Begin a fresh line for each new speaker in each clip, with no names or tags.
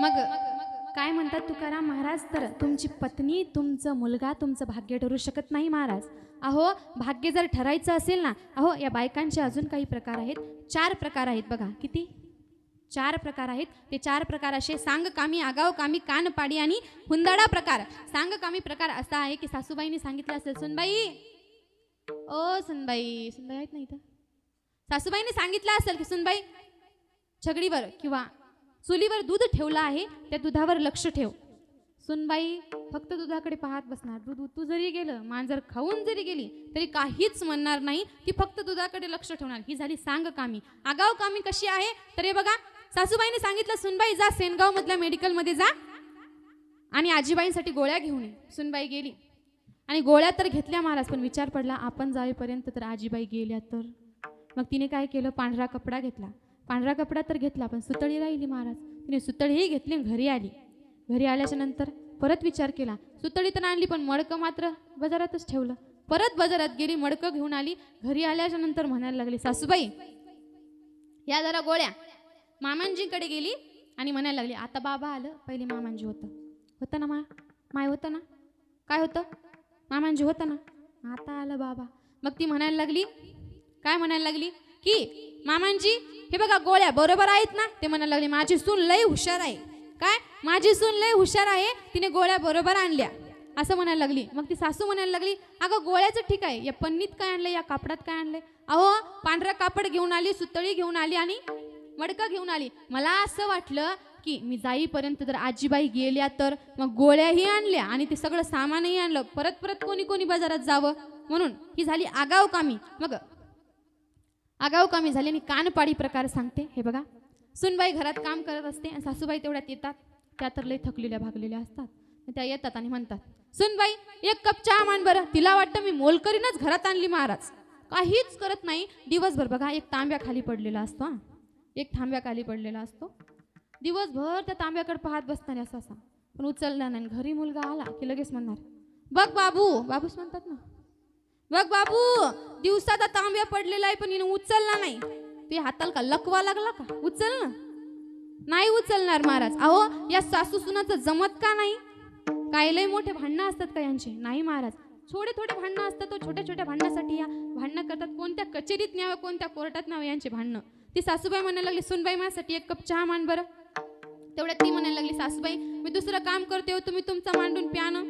मग काय म्हणतात तुकाराम महाराज? तर तुमची पत्नी तुमचं मुलगा तुमचं भाग्य ठरू शकत नाही महाराज. अहो भाग्य जर ठरायचं असेल ना अहो या बायकांचे अजून काही प्रकार आहेत? चार प्रकार आहेत बघा. किती? चार प्रकार आहेत. ते चार प्रकार असे सांग कामी आगाव कामी कान पाडी आणि हुंदडा प्रकार. सांग कामी प्रकार असा आहे की सासूबाईने सांगितलं असेल सुनबाई. ओ सुनबाई. सुनबाई आहेत नाही इथं? सासूबाईने सांगितलं असेल की सुनबाई छगडीवर किंवा चुलीवर दूध ठेवलं आहे त्या दुधावर लक्ष ठेव. सुनबाई फक्त दुधाकडे पाहत बसणार. दूध तू जरी गेलं मांजर खाऊन जरी गेली तरी काहीच म्हणणार नाही. ती फक्त दुधाकडे लक्ष ठेवणार. ही झाली सांग कामी. आगाव कामी कशी आहे? तर हे बघा सासूबाईने सांगितलं सुनबाई जा सेनगाव मधल्या मेडिकलमध्ये जा. आणि आजीबाईंसाठी गोळ्या घेऊन ये. सुनबाई गेली. आणि गोळ्या तर घेतल्या महाराज पण विचार पडला आपण जावेपर्यंत तर आजीबाई गेल्या तर. मग तिने काय केलं? पांढरा कपडा घेतला. पांढरा कपडा तर घेतला पण सुतळी राहिली महाराज. तिने सुतळीही घेतली आणि घरी आली. घरी आल्याच्यानंतर परत विचार केला. सुतळी तर आणली पण मडकं मात्र बाजारातच ठेवलं. परत बाजारात गेली मडकं घेऊन आली. घरी आल्याच्यानंतर म्हणायला लागली सासूबाई या जरा गोळ्या. मामांजीकडे गेली आणि म्हणायला लागली आता बाबा आलं पहिले मामांजी होतं. होतं ना मा माय होतं ना? काय होतं? मामांजी होतं ना. आता आलं बाबा. मग ती म्हणायला लागली काय म्हणायला लागली? की मामांजी हे बघा गोळ्या बरोबर आहेत ना? ते म्हणायला लागले माझी सून लय हुशार आहे. काय? माझी सून लय हुशार आहे? तिने गोळ्या बरोबर आणल्या. असं म्हणायला लागली. मग ती सासू म्हणायला लागली अगं गोळ्याचं ठीक आहे. या पन्नीत काय आणलं या कापडात काय आणलंय? अहो पांढरं कापड घेऊन आली सुतळी घेऊन आली आणि मडकं घेऊन आली. मला असं वाटलं की मी जाईपर्यंत जर आजीबाई गेल्या तर मग गोळ्याही आणल्या आणि ते सगळं सामानही आणलं. परत परत कोणी कोणी बाजारात जावं? म्हणून ही झाली आगाव कामी मग आगाऊ कामी झाली आणि कानपाडी प्रकार सांगते. हे बघा. सुनबाई घरात काम करत असते आणि सासूबाई तेवढ्यात येतात. त्या तर लय थकलेल्या भागलेल्या असतात. त्या येतात आणि म्हणतात सुनबाई एक कप चहा मान बरं. तिला वाटतं मी मोलकरीनच घरात आणली महाराज. काहीच करत नाही. दिवसभर बघा एक तांब्या खाली पडलेला असतो हा. एक थांब्या खाली पडलेला असतो. दिवसभर त्या तांब्याकडे पाहत बसणार असं असा. पण उचलला नाही घरी मुलगा आला की लगेच म्हणणार बघ बाबू. बाबूच म्हणतात ना. बघ बाबू दिवसाचा तांब्या पडलेला आहे पण हिने उचलला नाही. ते हाताला का लकवा लागला का? उचल ना. नाही उचलणार महाराज. अहो या सासू सुनाचं जमत का नाही? काय लय मोठे भांडणं असतात का यांचे? नाही महाराज. थोडे थोडे भांडणं असतात तो छोट्या छोट्या भांडणासाठी या भांडणं करतात. कोणत्या कचेरीत न्यावं कोणत्या कोर्टात न्यावं यांचे भांडणं? ती सासूबाई म्हणायला लागली सुनबाई माझ्यासाठी एक कप चहा मान बरं. तेवढ्यात ती म्हणायला लागली सासूबाई मी दुसरं काम करते हो तुम्ही तुमचा मांडून प्यानं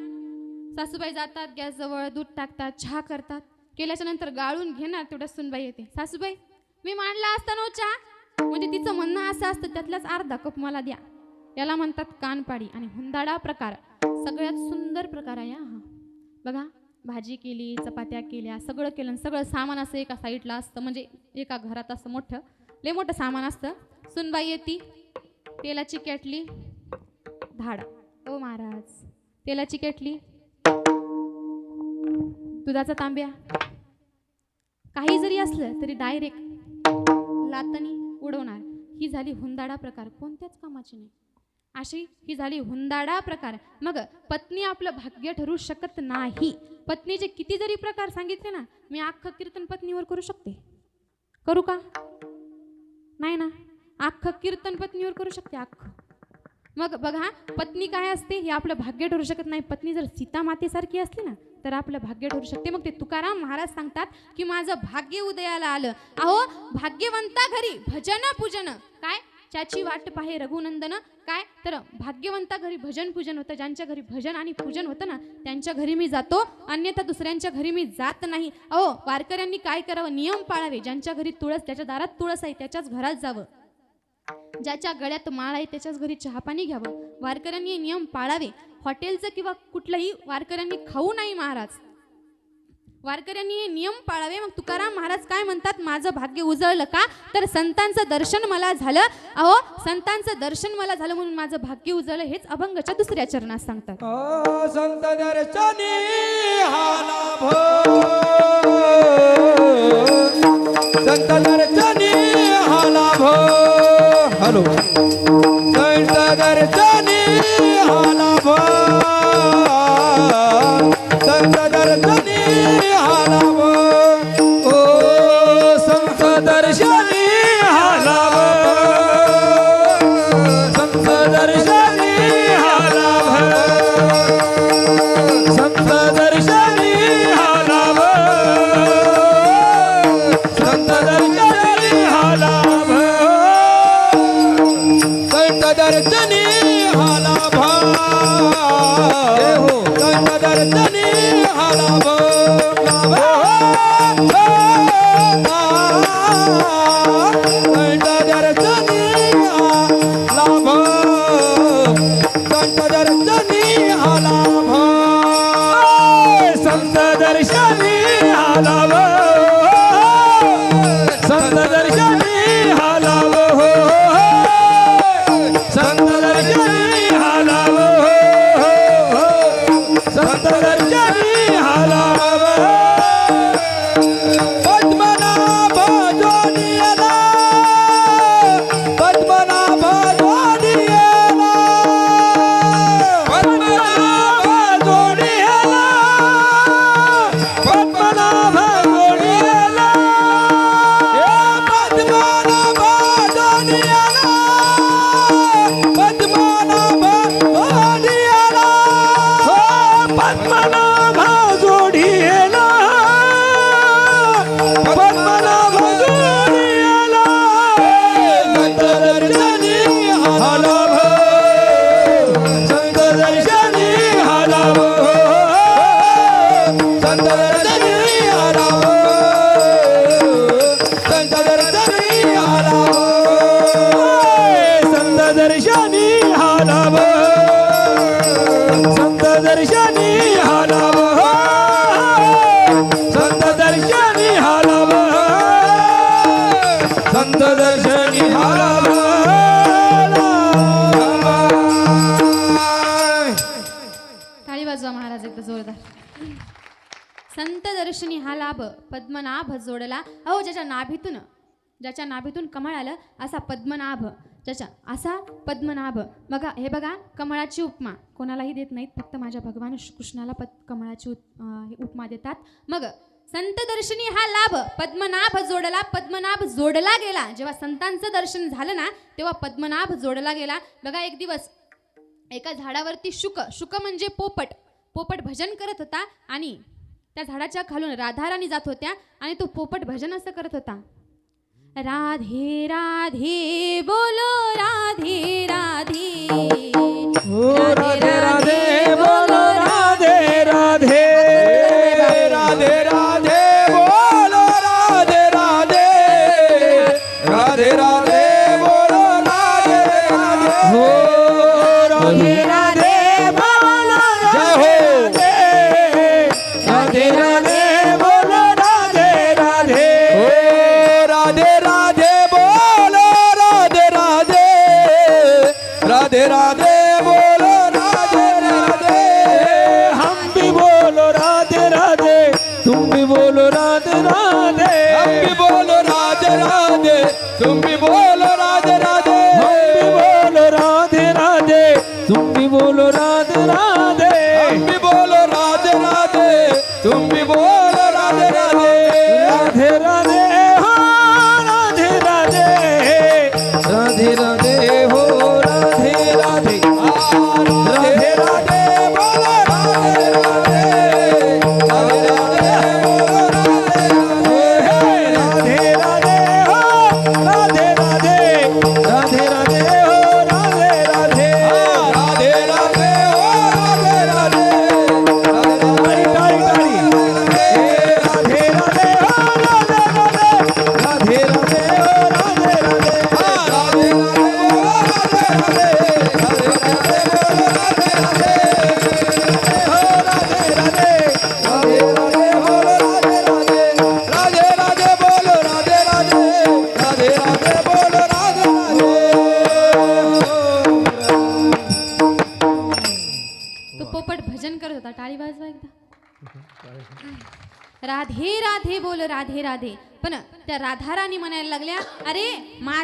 सासूबाई जातात गॅस जवळ दूध टाकतात चहा करतात. केल्याच्यानंतर गाळून घेणार तेवढ्या सुनबाई येते. सासूबाई मी मांडला असताना हो चहा? म्हणजे तिचं म्हणणं असं असतं त्यातलाच अर्धा कप मला द्या. याला म्हणतात कानपाडी आणि हुंदाडा प्रकार. सगळ्यात सुंदर प्रकार आहे हा. बघा भाजी केली चपात्या केल्या सगळं केलं सगळं सामान असं एका साईडला असतं म्हणजे एका घरात असं मोठं लय मोठं सामान असतं. सुनबाई येते तेलाची केटली धाड. ओ महाराज तेलाची केटली दुधाचा तांब्या. काही जरी असलं तरी डायरेक्ट लातानी उडवणार. ही झाली हुंदाडा प्रकार. कोणत्याच कामाची नाही. अशी ही झाली हुंदाडा प्रकार. मग पत्नी आपलं भाग्य ठरू शकत नाही. पत्नीचे किती जरी प्रकार सांगितले ना मी अख्खं कीर्तन पत्नीवर करू शकते. करू का? नाही ना. अख्खं कीर्तन पत्नीवर करू शकते अख्खं. मग बघा पत्नी काय असते? हे आपलं भाग्य ठरू शकत नाही. पत्नी जर सीता मातेसारखी असली ना तर आपलं भाग्य ठरू शकते. मग ते तुकाराम महाराज सांगतात की माझं भाग्य उदयाला आलं. अहो भाग्यवंता घरी भजन पूजन. काय? त्याची वाट पाहे रघुनंदन. काय? तर भाग्यवंता घरी भजन पूजन होतं. ज्यांच्या घरी भजन आणि पूजन होतं ना त्यांच्या घरी मी जातो. अन्यथा दुसऱ्यांच्या घरी मी जात नाही. अहो वारकऱ्यांनी काय करावं? नियम पाळावे. ज्यांच्या घरी तुळस ज्याच्या दारात तुळस आहे त्याच्याच घरात जावं. ज्याच्या गळ्यात माळ आहे त्याच्याच घरी चहापाणी घ्यावं. वारकऱ्यांनी हे नियम पाळावे. हॉटेलचं किंवा कुठलंही वारकऱ्यांनी खाऊ नाही महाराज. वारकऱ्यांनी हे नियम पाळावे. मग तुकाराम महाराज काय म्हणतात? माझं भाग्य उजळलं का? तर संतांचं दर्शन मला झालं. अहो संतांचं दर्शन मला झालं म्हणून माझं भाग्य उजळलं हेच अभंगाच्या दुसऱ्या चरणात सांगतात.
संत दर्शनी संत दर्शनी हा हॅलो. संत दर्शनी हा संत दर्शनी हा लाभ पद्मनाभ
जोडला. अहो ज्याच्या नाभीतून ज्याच्या नाभीतून कमळ आलं असा पद्मनाभ ज्याच्या असा पद्मनाभ. बघा हे बघा कमळाची उपमा. कोणालाही देत नाहीत फक्त माझ्या भगवान कृष्णाला पद कमळाची उप- हे उपमा देतात. मग संत दर्शनी हा लाभ पद्मनाभ जोडला पद्मनाभ जोडला गेला. जेव्हा संतांचं दर्शन झालं ना तेव्हा पद्मनाभ जोडला गेला. बघा एक दिवस एका झाडावरती शुक शुक म्हणजे पोपट. पोपट भजन करत होता आणि त्या झाडाच्या खालून राधाराणी जात होत्या आणि तो पोपट भजन असं करत होता. राधे राधे बोलो राधे राधे.
राधे राधे बोलो तुम भी बोलो राधे राधे
हम भी बोलो राधे राधे तुम भी बोलो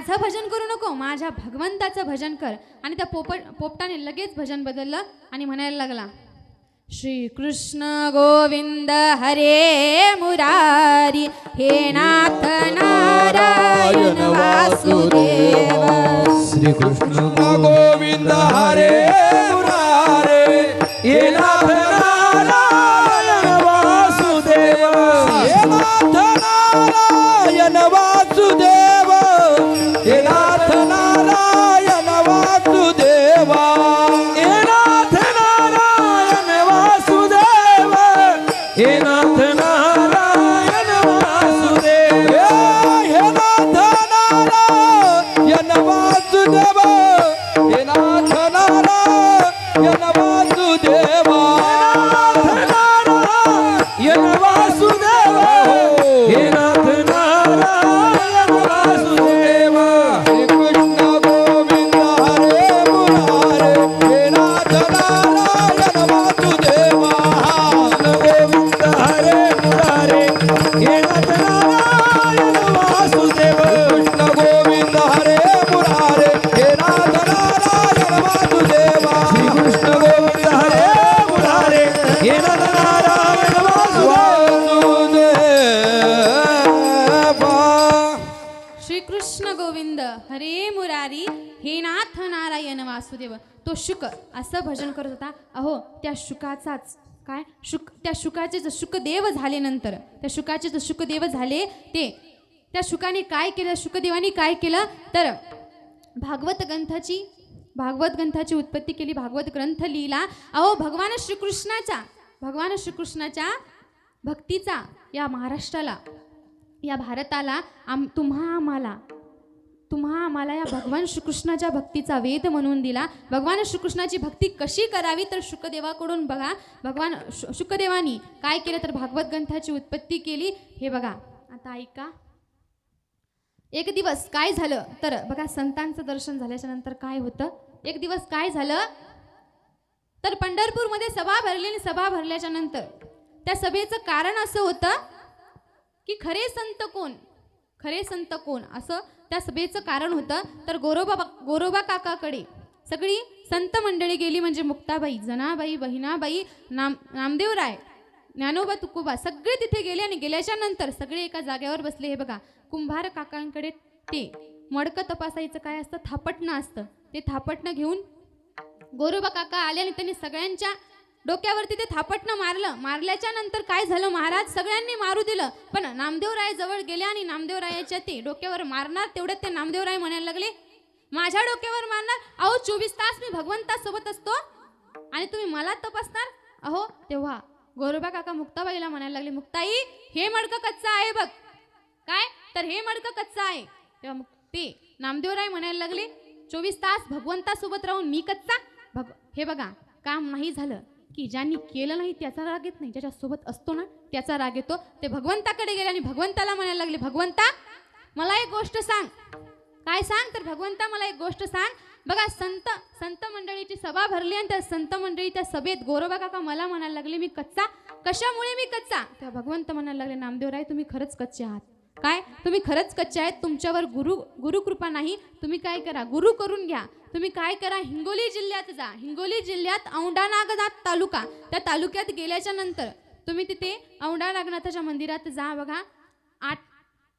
माझं भजन करू नको माझ्या भगवंताचं भजन कर. आणि त्या पोपट पोपटाने लगेच भजन बदललं आणि म्हणायला लागला श्री कृष्ण गोविंद हरे मुरारी हे नाथ नारायण वासुदेव.
श्रीकृष्ण
गोविंद हरे
शुक असं भजन करत होता. अहो त्या शुकाचाच काय? शुक त्या शुकाचे जर शुकदेव झाले नंतर त्या शुकाचे जर शुकदेव झाले ते त्या शुकाने काय केलं शुकदेवाने काय केलं? तर भागवत ग्रंथाची भागवत ग्रंथाची उत्पत्ती केली भागवत ग्रंथ लिहिला. अहो भगवान श्रीकृष्णाच्या भगवान श्रीकृष्णाच्या भक्तीचा या महाराष्ट्राला या भारताला आम तुम्हा आम्हाला तुम्हा आम्हाला या भगवान श्रीकृष्णाच्या भक्तीचा वेद म्हणून दिला. भगवान श्रीकृष्णाची भक्ती कशी करावी तर शुकदेवाकडून बघा. भगवान शु शुकदेवानी काय केलं तर भागवत ग्रंथाची उत्पत्ती केली? हे बघा. आता ऐका. एक दिवस काय झालं? तर बघा संतांचं दर्शन झाल्याच्यानंतर काय होतं? एक दिवस काय झालं? तर पंढरपूरमध्ये सभा भरली आणि सभा भरल्याच्या नंतर त्या सभेचं कारण असं होतं की खरे संत कोण? खरे संत कोण? असं त्या सभेचं कारण होतं. तर गोरोबा गोरोबा काकाकडे सगळी संत मंडळी गेली म्हणजे मुक्ताबाई जनाबाई बहिणाबाई नाम नामदेवराय ज्ञानोबा तुकोबा सगळे तिथे गेले आणि गेल्याच्यानंतर सगळे एका जागेवर बसले. हे बघा कुंभार काकांकडे ते मडकं तपासायचं काय असतं? थापटणं असतं. ते थापटणं घेऊन गोरोबा काका आले आणि त्यांनी सगळ्यांच्या डोक्यावरती ते थापटणं मारलं. मारल्याच्या नंतर काय झालं महाराज? सगळ्यांनी मारू दिलं. पण नामदेवराय जवळ गेले आणि नामदेवरायाच्या ते डोक्यावर मारणार तेवढ्यात ते नामदेवराय म्हणायला लागले माझ्या डोक्यावर मारणार? अहो चोवीस तास मी भगवंतासोबत असतो आणि तुम्ही मला तपासणार? अहो तेव्हा गोरोबा काका मुक्ताबाईला म्हणायला लागले मुक्ताई हे मडकं कच्चा आहे बघ. काय? तर हे मडकं कच्चा आहे. तेव्हा मग ते नामदेवराय म्हणायला लागले चोवीस तास भगवंतासोबत राहून मी कच्चा? भग हे बघा काम नाही झालं. की ज्यांनी केलं नाही त्याचा राग येत नाही ज्याच्यासोबत असतो ना त्याचा राग येतो. ते भगवंताकडे गेले आणि भगवंताला म्हणायला लागले भगवंता मला एक गोष्ट सांग. काय सांग? तर भगवंता मला एक गोष्ट सांग. बघा संत संत मंडळीची सभा भरली आणि त्या संत मंडळीच्या सभेत गोरोबा काका मला म्हणायला लागले मी कच्चा. कशामुळे मी कच्चा? तेव्हा भगवंत म्हणायला लागले नामदेवराय तुम्ही खरंच कच्चे आहात. काय? तुम्ही खरंच कच्चे आहेत? तुमच्यावर गुरु गुरुकृपा नाही. तुम्ही काय करा? गुरु करून घ्या. तुम्ही काय करा हिंगोली जिल्ह्यात जा. हिंगोली जिल्ह्यात औंढा नागनाथ तालुका. त्या तालुक्यात गेल्याच्यानंतर तुम्ही तिथे औंढा नागनाथाच्या मंदिरात जा बघा. आठ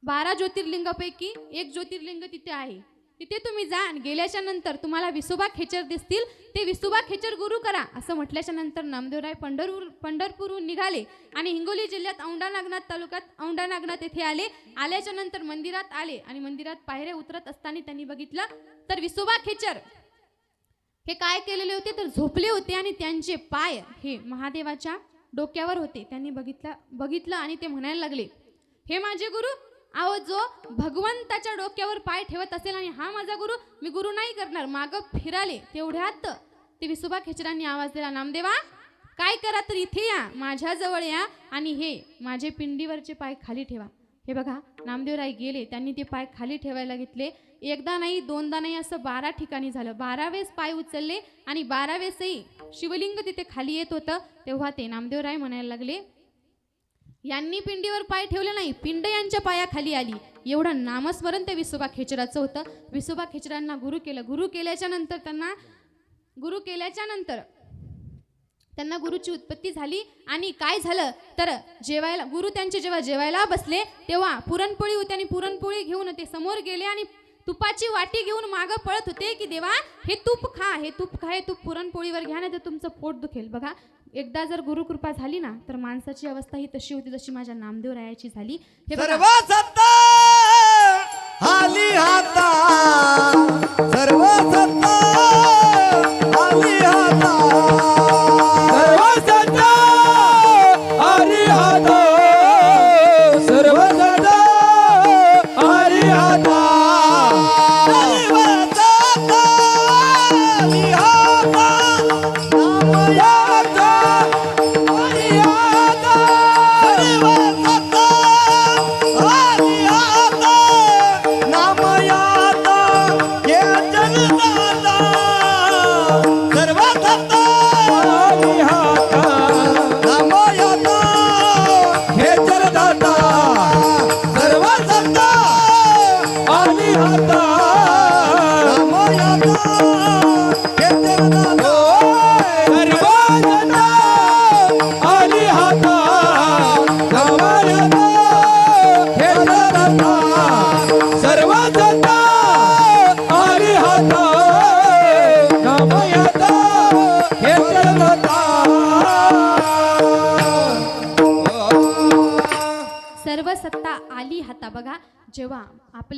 बारा ज्योतिर्लिंगापैकी एक ज्योतिर्लिंग तिथे आहे. तिथे तुम्ही जा आणि गेल्याच्यानंतर तुम्हाला विसोबा खेचर दिसतील. ते विसोबा खेचर गुरु करा असं म्हटल्याच्या नंतर नामदेवराय पंढरपूर पंढरपूरहून निघाले आणि हिंगोली जिल्ह्यात औंढा नागनाथ तालुक्यात औंढा नागनाथ येथे आले. आल्याच्यानंतर मंदिरात आले आणि मंदिरात पायऱ्या उतरत असताना त्यांनी बघितलं तर विसोबा खेचर हे काय केलेले होते तर झोपले होते आणि त्यांचे पाय हे महादेवाच्या डोक्यावर होते. त्यांनी बघितलं बघितलं आणि ते म्हणायला लागले हे माझे गुरु आहो जो भगवंताच्या डोक्यावर पाय ठेवत असेल आणि हा माझा गुरु मी गुरु नाही करणार मागं फिराले. तेवढ्यात ते विसोबा खेचरांनी आवाज दिला नामदेवा काय करा तर इथे या माझ्याजवळ या आणि हे माझे पिंडीवरचे पाय खाली ठेवा. हे बघा नामदेवराय गेले त्यांनी ते पाय खाली ठेवायला घेतले एकदा नाही दोनदा नाही असं बारा ठिकाणी झालं. बारा वेळेस पाय उचलले आणि बारा वेळेसही शिवलिंग तिथे खाली येत होतं तेव्हा ते नामदेवराय म्हणायला लागले यांनी पिंडीवर पाय ठेवले नाही पिंड यांच्या पायाखाली आली. एवढं नामस्मरण ते विसोबा खेचराचं होतं. विसोबा खेचरांना गुरु केलं. गुरु केल्याच्यानंतर त्यांना गुरु केल्याच्यानंतर त्यांना गुरुची उत्पत्ती झाली आणि काय झालं? तर जेवायला गुरु त्यांचे जेव्हा जेवायला बसले तेव्हा पुरणपोळी होती आणि पुरणपोळी घेऊन ते समोर गेले आणि तुपाची वाटी घेऊन मागं पळत होते की देवा हे तूप खा हे तूप खा हे तूप पुरणपोळीवर घ्या ना तर तुमचं पोट दुखेल. बघा एकदा जर गुरुकृपा झाली ना तर माणसाची अवस्था ही तशी होती जशी माझ्या नामदेव रायाची झाली. हे
सर्व सत्ता सर्व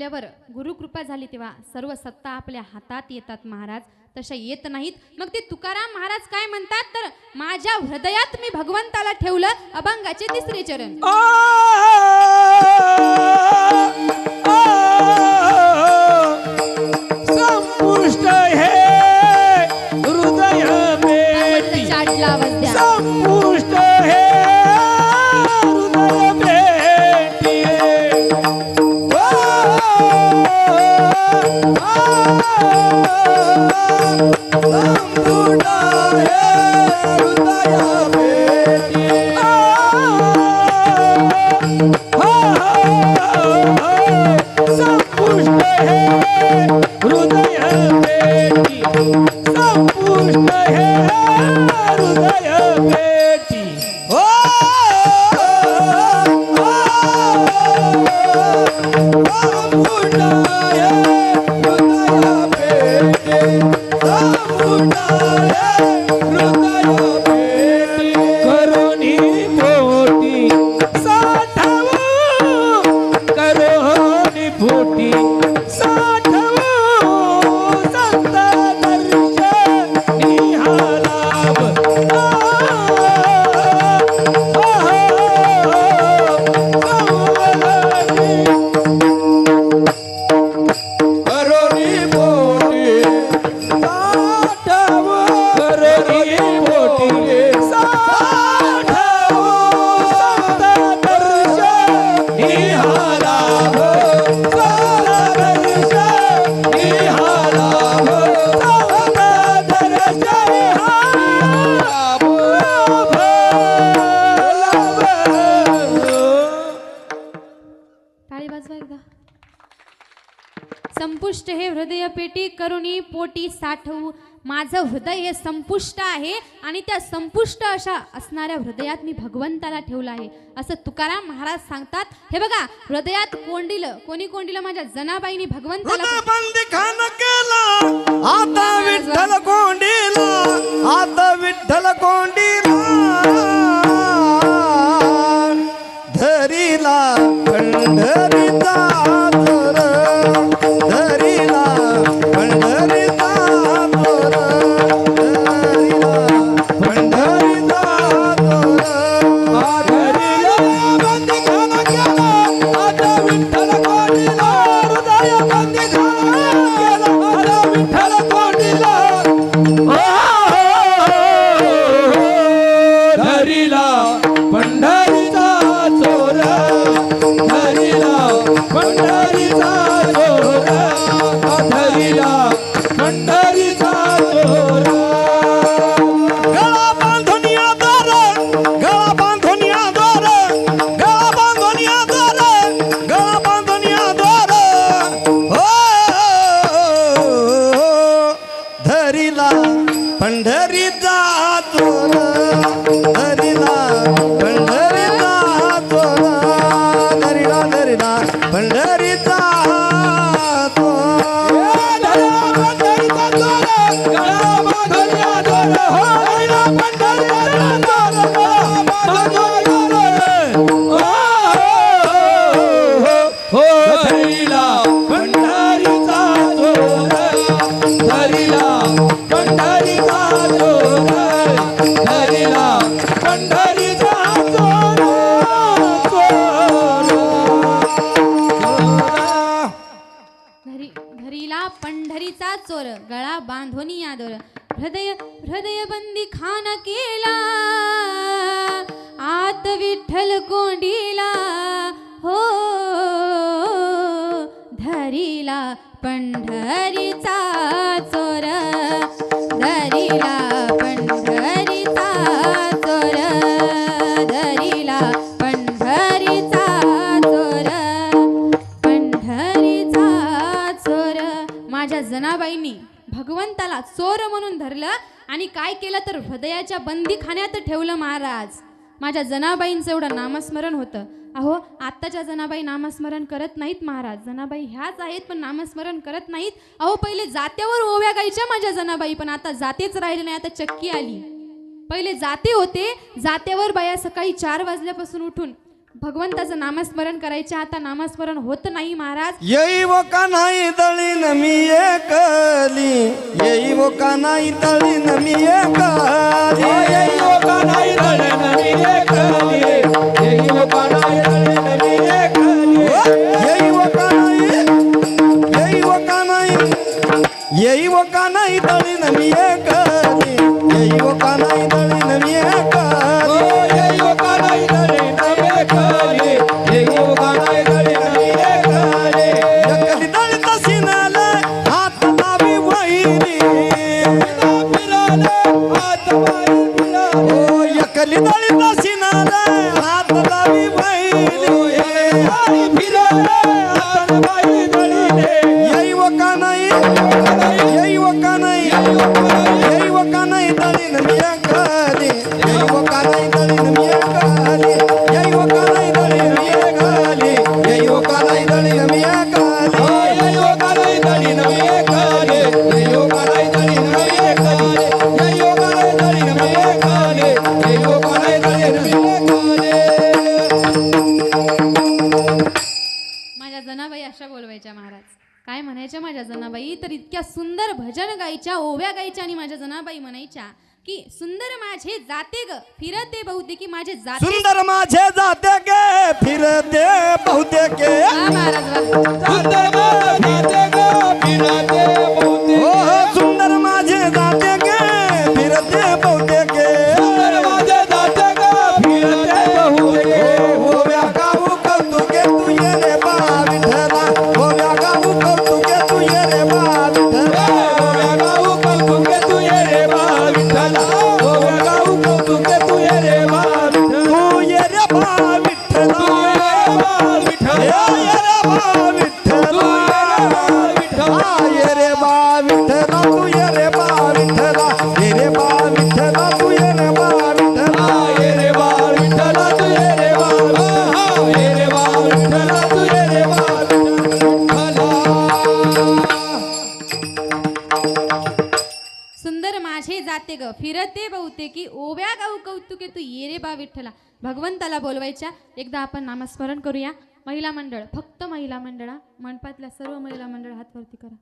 आपल्यावर गुरुकृपा झाली तेव्हा सर्व सत्ता आपल्या हातात येतात महाराज. तशा येत नाहीत. मग ते तुकाराम महाराज काय म्हणतात? तर माझ्या हृदयात मी भगवंताला ठेवलं. अभंगाचे तिसरे चरण.
आ,
टाळी वाजवा एकदा. संपुष्ट हे हृदय पेटी करुणी पोटी साठवू. माझं हृदय हे संपुष्ट आहे आणि त्या संपुष्ट अशा असणाऱ्या हृदयात मी भगवंताला ठेवलं आहे. असं तुकाराम महाराज सांगतात. हे बघा हृदयात कोंडिलं कोणी कोंडिलं माझ्या जनाबाईनी भगवंताला
विठ्ठल कोंडीला. पंढरीला विठ्ठल पंढरीचा
जनाबाईंनी भगवंताला चोर म्हणून धरलं आणि काय केलं तर हृदयाच्या बंदीखान्यात ठेवलं महाराज. माझ्या जनाबाईंचं एवढं नामस्मरण होतं. अहो आत्ताच्या जनाबाई नामस्मरण करत नाहीत महाराज. जनाबाई ह्याच आहेत पण नामस्मरण करत नाहीत. अहो पहिले जात्यावर ओव्या गायच्या माझ्या जनाबाई पण आता जातेच राहिले नाही. आता चक्की आली. पहिले जाते होते जात्यावर बाया सकाळी चार वाजल्यापासून उठून भगवंताचं नामस्मरण करायचे आता नामस्मरण होत नाही महाराज.
येईव का नाही दळीन मी एकली? येईव का नाही दळीन मी एकली?
येईव का नाही दळण मी एकली? येईव का नाही दळण मी एकली?
येईव का नाही येईव का नाही येईव का नाही दळीन मी एकली? येईव का नाही दळीन मी एकली?
येईव का नाही
जनाबाई तर इतक्या सुंदर भजन गायच्या ओव्या गायच्या आणि माझ्या जनाबाई म्हणायच्या की सुंदर माझे जाते ग फिरते बहुतेकी माझे जाते
सुंदर माझे जाते गे फिरते बहुतेक.
बहुते
हो हो, सुंदर माझे जाते
जाते ग फिरते
बहुतेकी. ओव्या गाऊ कौतुके तू ये रे बा विठ्ठला. भगवंताला बोलवायच्या. एकदा आपण नामस्मरण करूया. महिला मंडळ फक्त महिला मंडळा मंडपातल्या सर्व महिला मंडळ हातवरती करा.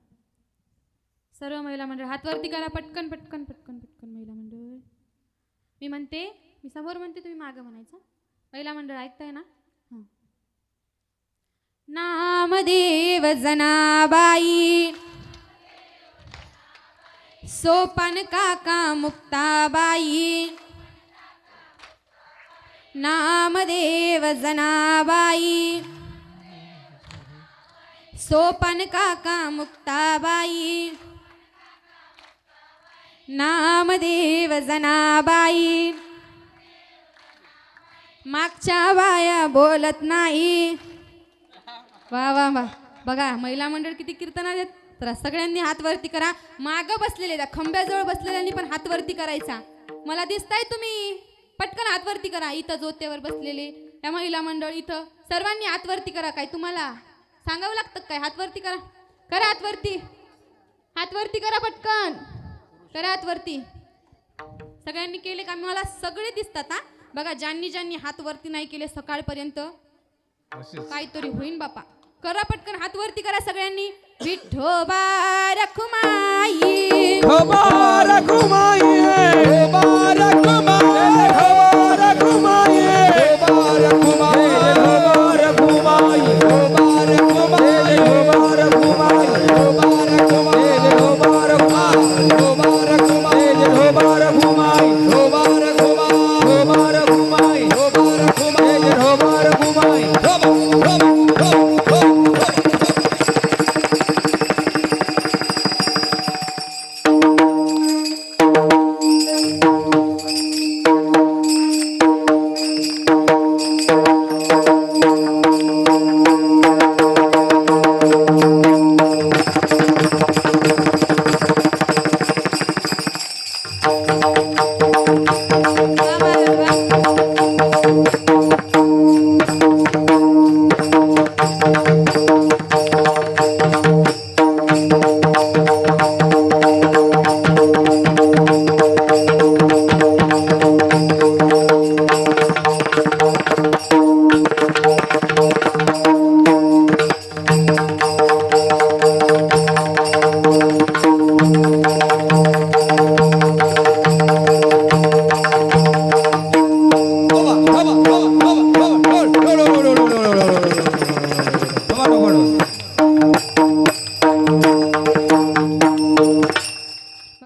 सर्व महिला मंडळ हातवरती करा पटकन पटकन पटकन पटकन महिला मंडळ. मी म्हणते मी समोर म्हणते तुम्ही मागं म्हणायचं. महिला मंडळ ऐकताय ना? हां. नामदेव जनाबाई. सोपान काका मुक्ताबाई. नामदेव जनाबाई। सोपन काका मुक्ताबाई। नामदेव जनाबाई। मागच्या बाया बोलत नाही। वा वा वा. बघा महिला मंडळ किती कीर्तन आहेत? तर सगळ्यांनी हात वरती करा. मागं बसलेले त्या खंब्याजवळ बसलेल्यांनी पण हात वरती करायचा. मला दिसताय तुम्ही. पटकन हात वरती करा. इथं जोत्यावर बसलेले या महिला मंडळ इथं. सर्वांनी हात वरती करा काय तुम्हाला? सांगावं लागतं काय? हात वरती करा. करा हात वरती हात वरती करा पटकन. करा हात वरती सगळ्यांनी केले का? मला सगळे दिसतात हा. बघा ज्यांनी ज्यांनी हात वरती नाही केले सकाळपर्यंत काहीतरी होईन बापा. करा पटकन हात वरती करा सगळ्यांनी. विठोबा रखुमाई.
खबर Come.